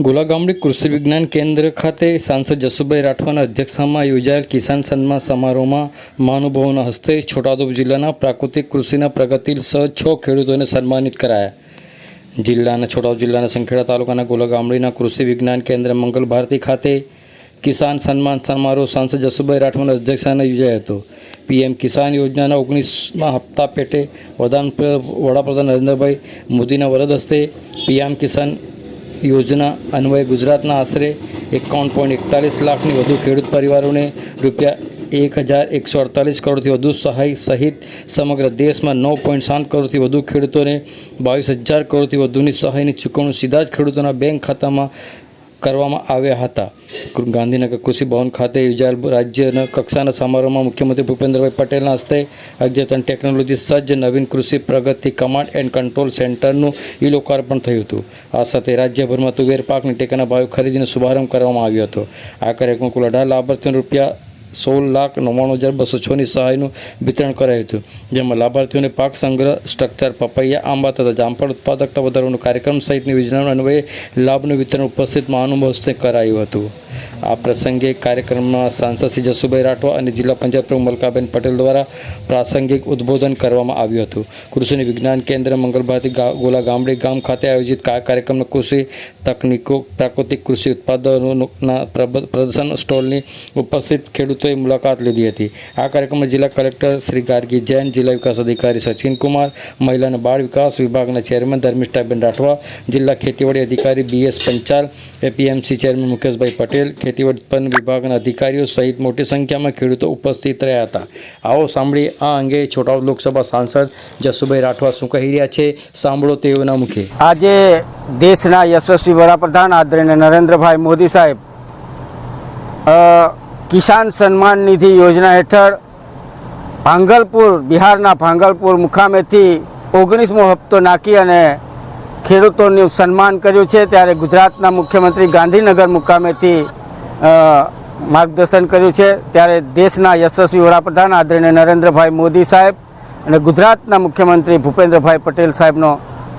ગોલાગામડી કૃષિ વિજ્ઞાન કેન્દ્ર ખાતે સાંસદ જસુભાઈ રાઠવાના અધ્યક્ષતામાં યોજાયેલ કિસાન સન્માન સમારોહમાં મહાનુભાવોના હસ્તે છોટાઉદેપુર જિલ્લાના પ્રાકૃતિક કૃષિના પ્રગતિલ સ છ ખેડૂતોને સન્માનિત કરાયા. જિલ્લાના છોટાઉદ જિલ્લાના સંખેડા તાલુકાના ગોલાગામડીના કૃષિ વિજ્ઞાન કેન્દ્ર મંગલ ભારતી ખાતે કિસાન સન્માન સમારોહ સાંસદ જસુભાઈ રાઠવાના અધ્યક્ષસ્થાને યોજાયો હતો. પીએમ કિસાન યોજનાના ઓગણીસમાં હપ્તા પેટે વડાપ્રધાન નરેન્દ્રભાઈ મોદીના વરદ હસ્તે પીએમ કિસાન યોજના અન્વયે ગુજરાતના આશરે એકાવન પોઈન્ટ એકતાલીસ લાખની વધુ ખેડૂત પરિવારોને રૂપિયા એક હજાર એકસો અડતાલીસ કરોડથી વધુ સહાય સહિત સમગ્ર દેશમાં નવ પોઈન્ટ સાત કરોડથી વધુ ખેડૂતોને બાવીસ હજાર કરોડથી વધુની સહાયની ચૂકવણી સીધા જ ખેડૂતોના બેંક ખાતામાં કરવામાં આવ્યા હતા. ગાંધીનગર કૃષિ ભવન ખાતે યોજાયેલ રાજ્યના કક્ષાના સમારોહમાં મુખ્યમંત્રી ભૂપેન્દ્રભાઈ પટેલના હસ્તે અદ્યતન ટેકનોલોજી સજ્જ નવીન કૃષિ પ્રગતિ કમાન્ડ એન્ડ કંટ્રોલ સેન્ટરનું ઈ લોકાર્પણ થયું હતું. આ સાથે રાજ્યભરમાં તુવેર પાકની ટેકાના ભાવે ખરીદીનો શુભારંભ કરવામાં આવ્યો હતો. આ કાર્યક્રમ કુલ અઢાર લાભાર્થીઓને રૂપિયા સોળ લાખ નવ્વાણું હજાર બસો છની સહાયનું વિતરણ કરાયું હતું, જેમાં લાભાર્થીઓને પાક સંગ્રહ, સ્ટ્રક્ચર, પપૈયા, આંબા તથા જામફળ ઉત્પાદકતા વધારવાનો કાર્યક્રમ સહિતની યોજનાઓ અન્વયે લાભનું વિતરણ ઉપસ્થિત મહાનુભાવ કરાયું હતું. આ પ્રસંગે કાર્યક્રમમાં સાંસદ શ્રી જસુભાઈ રાઠવા અને જિલ્લા પંચાયત પ્રમુખ મલકાબેન પટેલ દ્વારા પ્રાસંગિક ઉદ્બોધન કરવામાં આવ્યું હતું. કૃષિ વિજ્ઞાન કેન્દ્ર મંગલભારતી ગોલા ગામડે ગામ ખાતે આયોજિત આ કાર્યક્રમમાં કૃષિ તકનીકો, પ્રાકૃતિક કૃષિ ઉત્પાદનોના પ્રદર્શન સ્ટોલની ઉપસ્થિત ખેડૂતોએ મુલાકાત લીધી હતી. આ કાર્યક્રમમાં જિલ્લા કલેક્ટર શ્રી ગાર્ગી જૈન, જિલ્લા વિકાસ અધિકારી સચિન કુમાર, મહિલા અને બાળ વિકાસ વિભાગના ચેરમેન ધર્મિષ્ઠાબેન રાઠવા, જિલ્લા ખેતીવાડી અધિકારી B S Panchal, APMC chairman Mukeshbhai Patel ખેતીવાડી ઉત્પન્ન વિભાગના અધિકારીઓ સહિત મોટી સંખ્યામાં ખેડૂતો ઉપસ્થિત રહ્યા હતા. આવો સાંભળી આ અંગે છોટાઉદ લોકસભા સાંસદ જસુભાઈ રાઠવા શું કહી રહ્યા છે, સાંભળો તેઓના મુખે. આજે દેશના યશસ્વી વડાપ્રધાન આદરણીય નરેન્દ્રભાઈ મોદી સાહેબ કિસાન સન્માન નિધિ યોજના હેઠળ ભાંગલપુર, બિહારના ભાંગલપુર મુકામેથી ઓગણીસમો હપ્તો નાખી અને ખેડૂતોનું સન્માન કર્યું છે. ત્યારે ગુજરાતના મુખ્યમંત્રી ગાંધીનગર મુકામેથી માર્ગદર્શન કર્યું છે. ત્યારે દેશના યશસ્વી વડાપ્રધાન આદરણીય નરેન્દ્રભાઈ મોદી સાહેબ અને ગુજરાતના મુખ્યમંત્રી ભૂપેન્દ્રભાઈ પટેલ સાહેબનો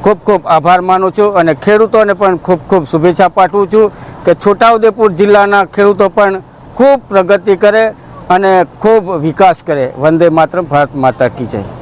ખૂબ ખૂબ આભાર માનું છું અને ખેડૂતોને પણ ખૂબ ખૂબ શુભેચ્છા પાઠવું છું કે છોટાઉદેપુર જિલ્લાના ખેડૂતો પણ ખૂબ પ્રગતિ કરે અને ખૂબ વિકાસ કરે. વંદે માત્ર ભારત માતા કી જય.